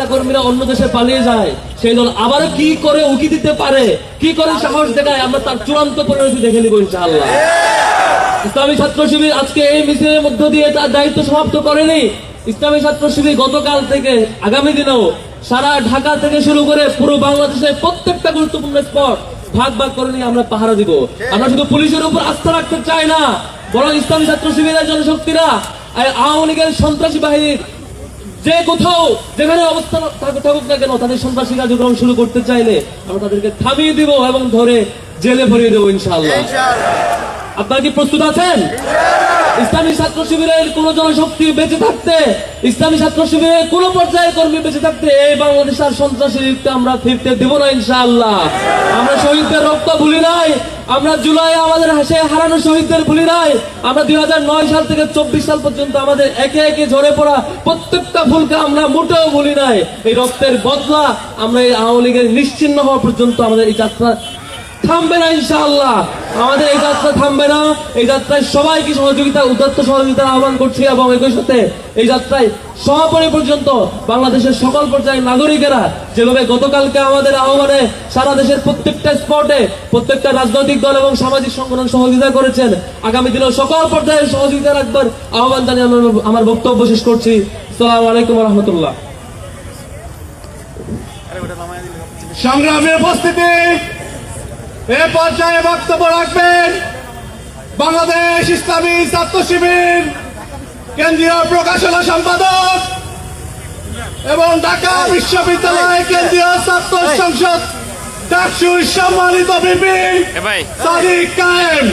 নেতা কর্মীরা অন্য দেশে পালিয়ে যায়, সেই দল আবারও কি করে উকি দিতে পারে? কি করে সাহস দেখায়? আমরা তার চূড়ান্ত পরিণতি দেখে নিব ইনশাআল্লাহ। ইসলামী ছাত্র শিবির আজকে এই মিছিলের মধ্য দিয়ে তার দায়িত্ব সমাপ্ত করেনি। ইসলামী ছাত্র শিবির গতকাল থেকে, আগামী দিনেও সারা ঢাকা থেকে শুরু করে পুরো বাংলাদেশের প্রত্যেকটা গুরুত্বপূর্ণ স্পট ভাগ ভাগ করে নিয়ে আমরা পাহারা দিব। আমরা শুধু পুলিশের উপর আস্থা রাখতে চাই না, বরং ইসলামী ছাত্র শিবিরের জনশক্তিরা আওয়ামী লীগের সন্ত্রাসী বাহিনীর যে কোথাও যেখানে অবস্থান থাকুক থাকুক না কেন তাদের সন্ত্রাসী কার্যক্রম শুরু করতে চাইলে আমরা তাদেরকে থামিয়ে দিব এবং ধরে জেলে ভরিয়ে দেবো ইনশাল্লাহ আপনারা কি প্রস্তুত আছেন? ইসলামী ছাত্র শিবিরের কোন জনশক্তি বেঁচে থাকতে, ইসলামী ছাত্র শিবিরের কোন পর্যায়ের কর্মী বেঁচে থাকতে, এই বাংলাদেশ আর সন্ত্রাসী আমরা ফিরতে দেব না ইনশাআল্লাহ। আমরা শহীদদের রক্ত ভুলি নাই, আমরা জুলাই আমাদের হাসে হারানো শহীদদের ভুলি নাই, আমরা দুই হাজার নয় সাল থেকে চব্বিশ সাল পর্যন্ত আমাদের একে একে ঝরে পড়া প্রত্যেকটা ভুলকে আমরা মোটেও ভুলি নাই। এই রক্তের বদলা আমরা এই আওয়ামী লীগের নিশ্চিন্ন হওয়া পর্যন্ত আমাদের এই যাত্রা থামবে না ইনশাআল্লাহ। আমাদের এই যাত্রা থামবে না। এই যাত্রায় সবাইকে সহযোগিতা, উদাত্ত সহযোগিতার আহ্বান করছি এবং একই সাথে এই যাত্রায় সমাপনী পর্যন্ত বাংলাদেশের সকল পর্যায়ের নাগরিকেরা যেভাবে গতকালকে আমাদের আহ্বানে সারা দেশের প্রত্যেকটা স্পটে প্রত্যেকটা রাজনৈতিক দল এবং সামাজিক সংগঠন সহযোগিতা করেছেন। আগামী দিনেও সকল পর্যায়ের সহযোগিতা রাখবার আহ্বান জানিয়ে আমি আমার বক্তব্য শেষ করছি। সালাম আলাইকুম রহমতুল্লাহ। সংগ্রামের উপস্থিতি এ পর্যায়ে বক্তব্য রাখবেন বাংলাদেশ ইসলামী ছাত্র শিবির কেন্দ্রীয় প্রকাশনা সম্পাদক এবং ঢাকা বিশ্ববিদ্যালয় কেন্দ্রীয় ছাত্র সংসদ ডাকসুর সম্মানিত বিপি সাদিক কায়েম।